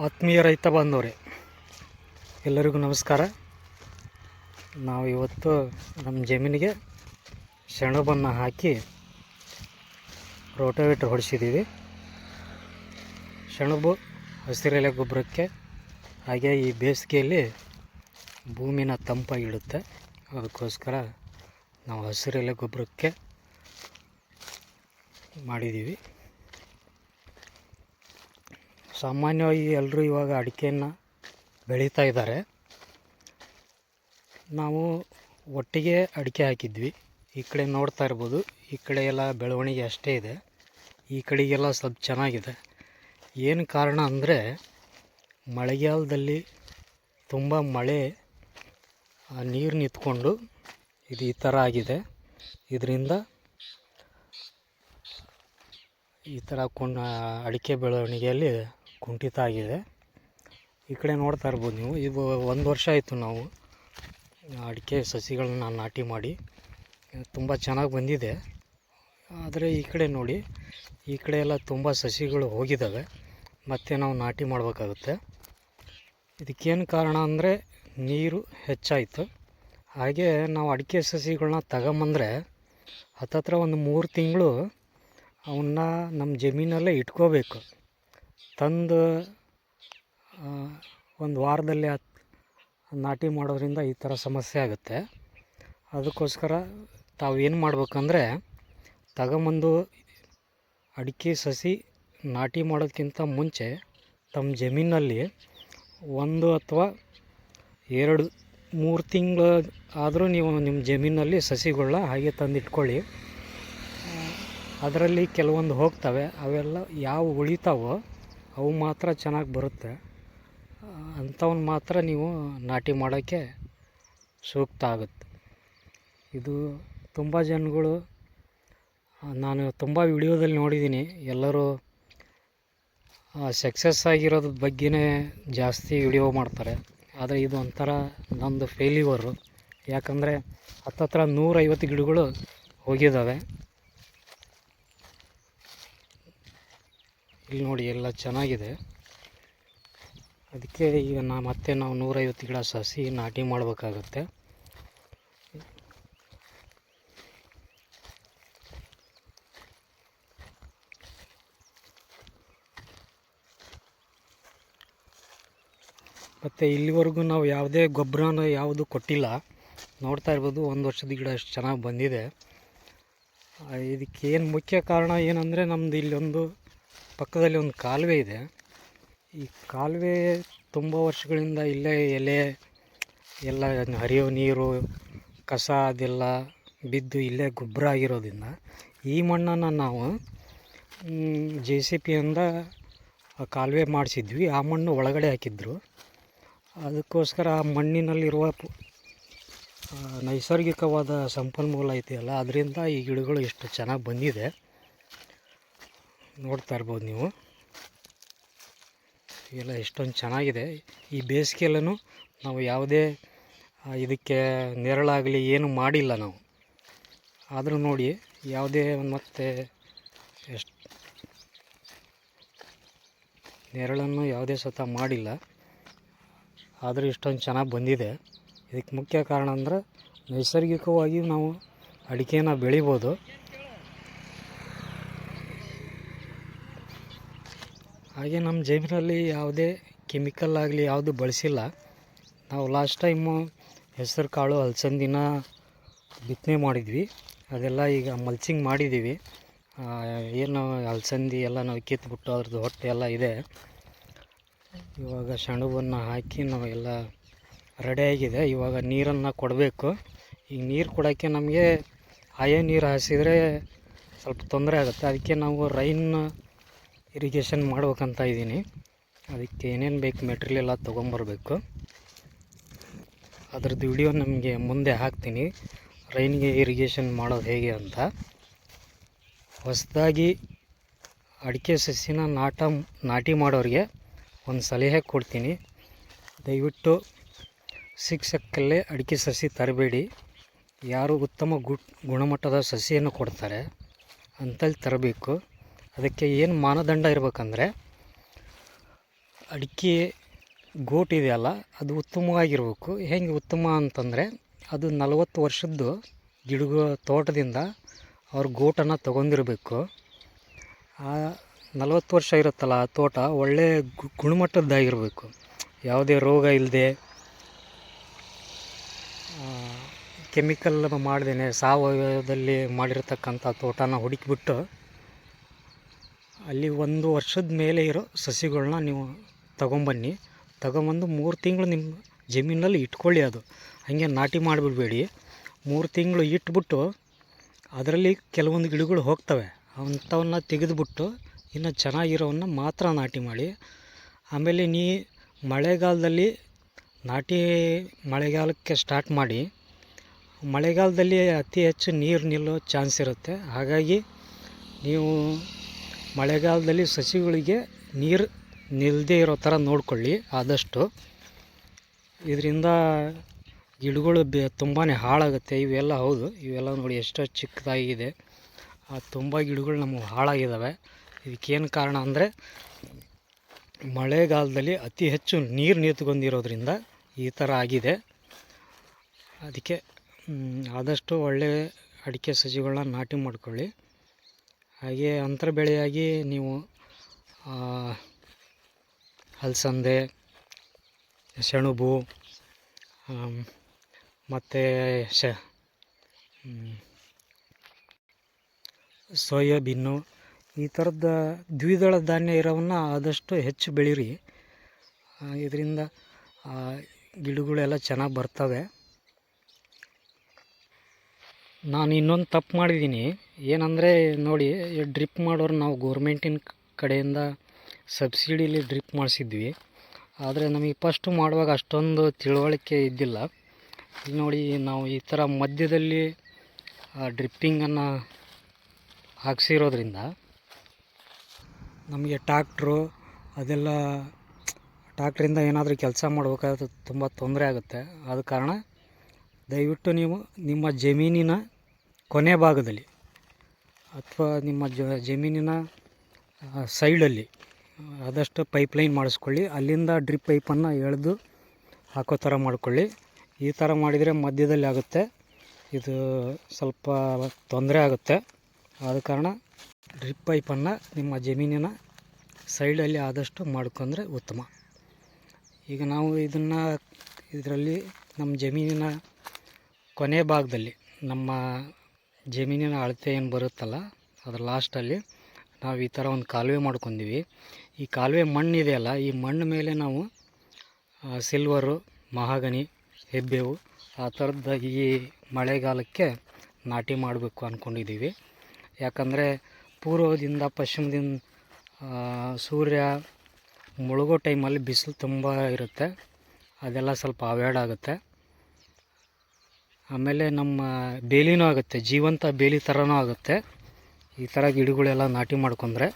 ಆತ್ಮೀಯ ರೈತ ಬಾಂಧವರೇ, ಎಲ್ಲರಿಗೂ ನಮಸ್ಕಾರ. ನಾವು ಇವತ್ತು ನಮ್ಮ ಜಮೀನಿಗೆ ಸೆಣಬನ್ನು ಹಾಕಿ ರೋಟೋವೇಟ್ರ್ ಹೊಡೆಸಿದ್ದೀವಿ. ಸೆಣಬು ಹಸಿರೆಲೆ ಗೊಬ್ಬರಕ್ಕೆ, ಹಾಗೆ ಈ ಬೇಸಿಗೆಯಲ್ಲಿ ಭೂಮಿನ ತಂಪಾಗಿಡುತ್ತೆ ಅದಕ್ಕೋಸ್ಕರ ನಾವು ಹಸಿರೆಲೆ ಗೊಬ್ಬರಕ್ಕೆ ಮಾಡಿದ್ದೀವಿ. ಸಾಮಾನ್ಯವಾಗಿ ಎಲ್ಲರೂ ಇವಾಗ ಅಡಿಕೆಯನ್ನು ಬೆಳೀತಾ ಇದ್ದಾರೆ. ನಾವು ಒಟ್ಟಿಗೆ ಅಡಿಕೆ ಹಾಕಿದ್ವಿ. ಈ ಕಡೆ ನೋಡ್ತಾ ಇರ್ಬೋದು, ಈ ಕಡೆ ಎಲ್ಲ ಬೆಳವಣಿಗೆ ಅಷ್ಟೇ ಇದೆ. ಈ ಕಡೆಗೆಲ್ಲ ಸ್ವಲ್ಪ ಚೆನ್ನಾಗಿದೆ. ಏನು ಕಾರಣ ಅಂದರೆ, ಮಳೆಗಾಲದಲ್ಲಿ ತುಂಬ ಮಳೆ ನೀರು ನಿಂತ್ಕೊಂಡು ಇದು ಈ ಥರ ಆಗಿದೆ. ಇದರಿಂದ ಈ ಥರ ಕೊಂಡ, ಅಡಿಕೆ ಬೆಳವಣಿಗೆಯಲ್ಲಿ ಕುಂಠಿತ ಆಗಿದೆ. ಈ ಕಡೆ ನೋಡ್ತಾ ಇರ್ಬೋದು ನೀವು. ಇದು ಒಂದು ವರ್ಷ ಆಯಿತು ನಾವು ಅಡಿಕೆ ಸಸಿಗಳನ್ನ ನಾಟಿ ಮಾಡಿ. ತುಂಬ ಚೆನ್ನಾಗಿ ಬಂದಿದೆ. ಆದರೆ ಈ ಕಡೆ ನೋಡಿ, ಈ ಕಡೆ ಎಲ್ಲ ತುಂಬ ಸಸಿಗಳು ಹೋಗಿದ್ದಾವೆ ಮತ್ತು ನಾವು ನಾಟಿ ಮಾಡಬೇಕಾಗುತ್ತೆ. ಇದಕ್ಕೇನು ಕಾರಣ ಅಂದರೆ ನೀರು ಹೆಚ್ಚಾಯಿತು. ಹಾಗೆ ನಾವು ಅಡಿಕೆ ಸಸಿಗಳನ್ನ ತಗೊಂಬಂದರೆ ಹತ್ತತ್ರ ಒಂದು ಮೂರು ತಿಂಗಳು ಅವನ್ನ ನಮ್ಮ ಜಮೀನಲ್ಲೇ ಇಟ್ಕೋಬೇಕು. ತಂದು ಒಂದು ವಾರದಲ್ಲಿ ನಾಟಿ ಮಾಡೋದ್ರಿಂದ ಈ ಥರ ಸಮಸ್ಯೆ ಆಗುತ್ತೆ. ಅದಕ್ಕೋಸ್ಕರ ತಾವು ಏನು ಮಾಡ್ಬೇಕಂದ್ರೆ ತಗೊಂಬಂದು ಅಡಿಕೆ ಸಸಿ ನಾಟಿ ಮಾಡೋದಕ್ಕಿಂತ ಮುಂಚೆ ತಮ್ಮ ಜಮೀನಲ್ಲಿ ಒಂದು ಅಥವಾ ಎರಡು, ಮೂರು ತಿಂಗಳು ಆದರೂ ನೀವು ನಿಮ್ಮ ಜಮೀನಲ್ಲಿ ಸಸಿಗಳನ್ನ ಹಾಗೆ ತಂದಿಟ್ಕೊಳ್ಳಿ. ಅದರಲ್ಲಿ ಕೆಲವೊಂದು ಹೋಗ್ತವೆ, ಅವೆಲ್ಲ ಯಾವ ಉಳಿತಾವೋ ಅವು ಮಾತ್ರ ಚೆನ್ನಾಗಿ ಬರುತ್ತೆ. ಅಂಥವನ್ನ ಮಾತ್ರ ನೀವು ನಾಟಿ ಮಾಡೋಕ್ಕೆ ಸೂಕ್ತ ಆಗುತ್ತೆ. ಇದು ತುಂಬ ಜನಗಳು ನಾನು ತುಂಬ ವಿಡಿಯೋದಲ್ಲಿ ನೋಡಿದ್ದೀನಿ. ಎಲ್ಲರೂ ಸಕ್ಸಸ್ ಆಗಿರೋದ್ರ ಬಗ್ಗೆನೇ ಜಾಸ್ತಿ ವಿಡಿಯೋ ಮಾಡ್ತಾರೆ. ಆದರೆ ಇದು ಒಂಥರ ನಂದು ಫೇಲ್ಯೂವರು ಯಾಕಂದರೆ ಹತ್ತತ್ರ ನೂರೈವತ್ತು ಗಿಡಗಳು ಹೋಗಿದ್ದಾವೆ ಇಲ್ಲಿ ನೋಡಿ ಎಲ್ಲ ಚೆನ್ನಾಗಿದೆ. ಅದಕ್ಕೆ ಈಗ ನಾ ಮತ್ತೆ ನಾವು ನೂರೈವತ್ತು ಗಿಡ ಸಸಿ ನಾಟಿ ಮಾಡಬೇಕಾಗತ್ತೆ. ಮತ್ತು ಇಲ್ಲಿವರೆಗೂ ನಾವು ಯಾವುದೇ ಗೊಬ್ಬರನ ಯಾವುದು ಕೊಟ್ಟಿಲ್ಲ. ನೋಡ್ತಾ ಇರ್ಬೋದು ಒಂದು ವರ್ಷದ ಗಿಡ ಅಷ್ಟು ಚೆನ್ನಾಗಿ ಬಂದಿದೆ. ಇದಕ್ಕೇನು ಮುಖ್ಯ ಕಾರಣ ಏನಂದರೆ ನಮ್ಮದು ಇಲ್ಲೊಂದು ಪಕ್ಕದಲ್ಲಿ ಒಂದು ಕಾಲುವೆ ಇದೆ. ಈ ಕಾಲುವೆ ತುಂಬ ವರ್ಷಗಳಿಂದ ಇಲ್ಲೇ ಎಲೆ, ಎಲ್ಲ ಹರಿಯೋ ನೀರು, ಕಸ ಅದೆಲ್ಲ ಬಿದ್ದು ಇಲ್ಲೇ ಗೊಬ್ಬರ ಆಗಿರೋದ್ರಿಂದ ಈ ಮಣ್ಣನ್ನು ನಾವು ಜೆ ಸಿ ಪಿಯಿಂದ ಕಾಲುವೆ ಮಾಡಿಸಿದ್ವಿ. ಆ ಮಣ್ಣು ಒಳಗಡೆ ಹಾಕಿದ್ರು. ಅದಕ್ಕೋಸ್ಕರ ಆ ಮಣ್ಣಿನಲ್ಲಿರುವ ನೈಸರ್ಗಿಕವಾದ ಸಂಪನ್ಮೂಲ ಐತೆಯಲ್ಲ ಅದರಿಂದ ಈ ಗಿಡಗಳು ಎಷ್ಟು ಚೆನ್ನಾಗಿ ಬಂದಿದೆ. ನೋಡ್ತಾ ಇರ್ಬೋದು ನೀವು. ಎಲ್ಲ ಎಷ್ಟೊಂದು ಚೆನ್ನಾಗಿದೆ. ಈ ಬೇಸಿಗೆಯಲ್ಲೂ ನಾವು ಯಾವುದೇ ಇದಕ್ಕೆ ನೆರಳಾಗಲಿ ಏನು ಮಾಡಿಲ್ಲ ನಾವು. ಆದರೂ ನೋಡಿ ಯಾವುದೇ ಮತ್ತೆ ಎಷ್ಟು ನೆರಳನ್ನು ಯಾವುದೇ ಸತ ಮಾಡಿಲ್ಲ. ಆದರೂ ಇಷ್ಟೊಂದು ಚೆನ್ನಾಗಿ ಬಂದಿದೆ. ಇದಕ್ಕೆ ಮುಖ್ಯ ಕಾರಣ ಅಂದ್ರೆ ನೈಸರ್ಗಿಕವಾಗಿ ನಾವು ಅಡಿಕೆನ ಬೆಳಿಬೋದು. ಹಾಗೆ ನಮ್ಮ ಜಮೀನಲ್ಲಿ ಯಾವುದೇ ಕೆಮಿಕಲ್ ಆಗಲಿ ಯಾವುದು ಬಳಸಿಲ್ಲ. ನಾವು ಲಾಸ್ಟ್ ಟೈಮು ಹೆಸರು ಕಾಳು ಅಲಸಂದಿನ ಬಿತ್ತನೆ ಮಾಡಿದ್ವಿ. ಅದೆಲ್ಲ ಈಗ ಮಲ್ಚಿಂಗ್ ಮಾಡಿದ್ದೀವಿ. ಏನು ಅಲಸಂದಿ ಎಲ್ಲ ನಾವು ಕಿತ್ಬಿಟ್ಟು ಅದ್ರದ್ದು ಹೊಟ್ಟೆ ಎಲ್ಲ ಇದೆ. ಇವಾಗ ಸೆಣಬನ್ನು ಹಾಕಿ ನಾವೆಲ್ಲ ರೆಡಿಯಾಗಿದೆ ಇವಾಗ ನೀರನ್ನು ಕೊಡಬೇಕು. ಈಗ ನೀರು ಕೊಡೋಕ್ಕೆ ನಮಗೆ ಆಯೇ ನೀರು ಹಾಸಿದರೆ ಸ್ವಲ್ಪ ತೊಂದರೆ ಆಗುತ್ತೆ. ಅದಕ್ಕೆ ನಾವು ರೈನ್ ಇರಿಗೇಷನ್ ಮಾಡ್ಬೇಕಂತ ಇದ್ದೀನಿ. ಅದಕ್ಕೆ ಏನೇನು ಬೇಕು ಮೆಟ್ರಿಯಲ್ ಎಲ್ಲ ತೊಗೊಂಬರ್ಬೇಕು. ಅದ್ರದ್ದು ವಿಡಿಯೋ ನಮಗೆ ಮುಂದೆ ಹಾಕ್ತೀನಿ. ರೈನ್ಗೆ ಇರಿಗೇಷನ್ ಮಾಡೋದು ಹೇಗೆ ಅಂತ. ಹೊಸದಾಗಿ ಅಡಿಕೆ ಸಸಿನ ನಾಟ, ನಾಟಿ ಮಾಡೋರಿಗೆ ಒಂದು ಸಲಹೆ ಕೊಡ್ತೀನಿ. ದಯವಿಟ್ಟು ಶಿಕ್ಷಕಲ್ಲೇ ಅಡಿಕೆ ಸಸಿ ತರಬೇಡಿ. ಯಾರು ಉತ್ತಮ ಗುಣಮಟ್ಟದ ಸಸಿಯನ್ನು ಕೊಡ್ತಾರೆ, ಅಂತಲ್ಲಿ ತರಬೇಕು. ಅದಕ್ಕೆ ಏನು ಮಾನದಂಡ ಇರಬೇಕಂದ್ರೆ ಅಡಿಕೆ ಗೋಟ್ ಇದೆಯಲ್ಲ, ಅದು ಉತ್ತಮವಾಗಿರ್ಬೇಕು. ಹೆಂಗೆ ಉತ್ತಮ ಅಂತಂದರೆ ಅದು ನಲವತ್ತು ವರ್ಷದ್ದು ಗಿಡಗ ತೋಟದಿಂದ ಅವ್ರ ಗೋಟನ್ನು ತೊಗೊಂಡಿರಬೇಕು. ಆ ನಲವತ್ತು ವರ್ಷ ಇರುತ್ತಲ್ಲ ಆ ತೋಟ, ಒಳ್ಳೆ ಗು- ಗುಣಮಟ್ಟದ್ದಾಗಿರಬೇಕು. ಯಾವುದೇ ರೋಗ ಇಲ್ಲದೆ ಕೆಮಿಕಲ್ ಮಾಡ್ದೇನೆ, ಸಾವಯವದಲ್ಲಿ ಮಾಡಿರತಕ್ಕಂಥ ತೋಟನ ಹುಡುಕಿಬಿಟ್ಟು ಅಲ್ಲಿ ಒಂದು ವರ್ಷದ ಮೇಲೆ ಇರೋ ಸಸಿಗಳನ್ನ ನೀವು ತಗೊಂಬನ್ನಿ. ತಗೊಂಬಂದು ಮೂರು ತಿಂಗಳು ನಿಮ್ಮ ಜಮೀನಲ್ಲಿ ಇಟ್ಕೊಳ್ಳಿ ಅದು. ಹಾಗೆ ನಾಟಿ ಮಾಡಿಬಿಡ್ಬೇಡಿ. ಮೂರು ತಿಂಗಳು ಇಟ್ಬಿಟ್ಟು ಅದರಲ್ಲಿ ಕೆಲವೊಂದು ಗಿಡಗಳು ಹೋಗ್ತವೆ. ಅಂಥವನ್ನ ತೆಗೆದುಬಿಟ್ಟು ಇನ್ನು ಚೆನ್ನಾಗಿರೋವನ್ನ ಮಾತ್ರ ನಾಟಿ ಮಾಡಿ. ಆಮೇಲೆ ನೀ ಮಳೆಗಾಲದಲ್ಲಿ ನಾಟಿ ಮಳೆಗಾಲಕ್ಕೆ ಸ್ಟಾರ್ಟ್ ಮಾಡಿ. ಮಳೆಗಾಲದಲ್ಲಿ ಅತಿ ಹೆಚ್ಚು ನೀರು ನಿಲ್ಲೋ ಚಾನ್ಸ್ ಇರುತ್ತೆ. ಹಾಗಾಗಿ ನೀವು ಮಳೆಗಾಲದಲ್ಲಿ ಸಸಿಗಳಿಗೆ ನೀರು ನಿಲ್ಲದೆ ಇರೋ ಥರ ನೋಡಿಕೊಳ್ಳಿ, ಆದಷ್ಟು. ಇದರಿಂದ ಗಿಡಗಳು ಬೆ ತುಂಬಾ ಹಾಳಾಗುತ್ತೆ. ಇವೆಲ್ಲ ಹೌದು, ಇವೆಲ್ಲ ನೋಡಿ ಎಷ್ಟೋ ಚಿಕ್ಕದಾಗಿದೆ. ಆ ತುಂಬ ಗಿಡಗಳು ನಮಗೆ ಹಾಳಾಗಿದ್ದಾವೆ ಇದಕ್ಕೇನು ಕಾರಣ ಅಂದರೆ, ಮಳೆಗಾಲದಲ್ಲಿ ಅತಿ ಹೆಚ್ಚು ನೀರು ನಿಂತ್ಕೊಂಡಿರೋದ್ರಿಂದ ಈ ಥರ ಆಗಿದೆ. ಅದಕ್ಕೆ ಆದಷ್ಟು ಒಳ್ಳೆ ಅಡಿಕೆ ಸಸಿಗಳನ್ನ ನಾಟಿ ಮಾಡ್ಕೊಳ್ಳಿ. ಹಾಗೆ ಅಂತರ ಬೆಳೆಯಾಗಿ ನೀವು ಅಲಸಂದೆ ಸೆಣಬು ಮತ್ತು ಶ ಸೋಯಾಬೀನು, ಈ ಥರದ ದ್ವಿದಳ ಧಾನ್ಯ ಇರೋವನ್ನ ಆದಷ್ಟು ಹೆಚ್ಚು ಬೆಳೀರಿ. ಇದರಿಂದ ಗಿಡಗಳೆಲ್ಲ ಚೆನ್ನಾಗಿ ಬರ್ತವೆ. ನಾನು ಇನ್ನೊಂದು ತಪ್ಪು ಮಾಡಿದ್ದೀನಿ ಏನಂದರೆ ನೋಡಿ ಡ್ರಿಪ್ ಮಾಡೋರು ನಾವು ಗೋರ್ಮೆಂಟಿನ ಕಡೆಯಿಂದ ಸಬ್ಸಿಡಿಲಿ ಡ್ರಿಪ್ ಮಾಡಿಸಿದ್ವಿ. ಆದರೆ ನಮಗೆ ಫಸ್ಟು ಮಾಡುವಾಗ ಅಷ್ಟೊಂದು ತಿಳುವಳಿಕೆ ಇದ್ದಿಲ್ಲ. ನೋಡಿ, ನಾವು ಈ ಥರ ಮಧ್ಯದಲ್ಲಿ ಡ್ರಿಪ್ಪಿಂಗನ್ನು ಹಾಕ್ಸಿರೋದ್ರಿಂದ ನಮಗೆ ಟ್ಯಾಕ್ಟ್ರು ಅದೆಲ್ಲ, ಟ್ಯಾಕ್ಟ್ರಿಂದ ಏನಾದರೂ ಕೆಲಸ ಮಾಡಬೇಕಾದ್ರೆ ತುಂಬ ತೊಂದರೆ ಆಗುತ್ತೆ. ಆದ ಕಾರಣ ದಯವಿಟ್ಟು ನೀವು ನಿಮ್ಮ ಜಮೀನಿನ ಕೊನೆ ಭಾಗದಲ್ಲಿ ಅಥವಾ ನಿಮ್ಮ ಜಮೀನಿನ ಸೈಡಲ್ಲಿ ಆದಷ್ಟು ಪೈಪ್ಲೈನ್ ಮಾಡಿಸ್ಕೊಳ್ಳಿ. ಅಲ್ಲಿಂದ ಡ್ರಿಪ್ ಪೈಪನ್ನು ಎಳೆದು ಹಾಕೋ ಥರ ಮಾಡಿಕೊಳ್ಳಿ. ಈ ಥರ ಮಾಡಿದರೆ ಮಧ್ಯದಲ್ಲಿ ಆಗುತ್ತೆ. ಇದು ಸ್ವಲ್ಪ ತೊಂದರೆ ಆಗುತ್ತೆ. ಆದ ಕಾರಣ ಡ್ರಿಪ್ ಪೈಪನ್ನು ನಿಮ್ಮ ಜಮೀನಿನ ಸೈಡಲ್ಲಿ ಆದಷ್ಟು ಮಾಡ್ಕೊಂಡ್ರೆ ಉತ್ತಮ. ಈಗ ನಾವು ಇದನ್ನು, ಇದರಲ್ಲಿ ನಮ್ಮ ಜಮೀನಿನ ಕೊನೆ ಭಾಗದಲ್ಲಿ ನಮ್ಮ ಜಮೀನಿನ ಅಳತೆ ಏನು ಬರುತ್ತಲ್ಲ, ಅದ್ರ ಲಾಸ್ಟಲ್ಲಿ ನಾವು ಈ ಥರ ಒಂದು ಕಾಲುವೆ ಮಾಡ್ಕೊಂಡಿವಿ. ಈ ಕಾಲುವೆ ಮಣ್ಣಿದೆಯಲ್ಲ ಈ ಮಣ್ಣು ಮೇಲೆ ನಾವು ಸಿಲ್ವರು ಮಹಾಗನಿ ಹೆಬ್ಬೇವು, ಆ ಥರದ ಈ ಮಳೆಗಾಲಕ್ಕೆ ನಾಟಿ ಮಾಡಬೇಕು ಅಂದ್ಕೊಂಡಿದ್ದೀವಿ ಯಾಕಂದರೆ ಪೂರ್ವದಿಂದ ಪಶ್ಚಿಮದಿಂದ ಸೂರ್ಯ ಮುಳುಗೋ ಟೈಮಲ್ಲಿ ಬಿಸಿಲು ತುಂಬ ಇರುತ್ತೆ. ಅದೆಲ್ಲ ಸ್ವಲ್ಪ ಅವಾಯ್ಡ್ ಆಗುತ್ತೆ. ಆಮೇಲೆ ನಮ್ಮ ಬೇಲಿನೂ ಆಗುತ್ತೆ ಜೀವಂತ ಬೇಲಿ ಥರನೂ ಆಗುತ್ತೆ. ಈ ಥರ ಗಿಡಗಳೆಲ್ಲ ನಾಟಿ ಮಾಡ್ಕೊಂಡ್ರೆ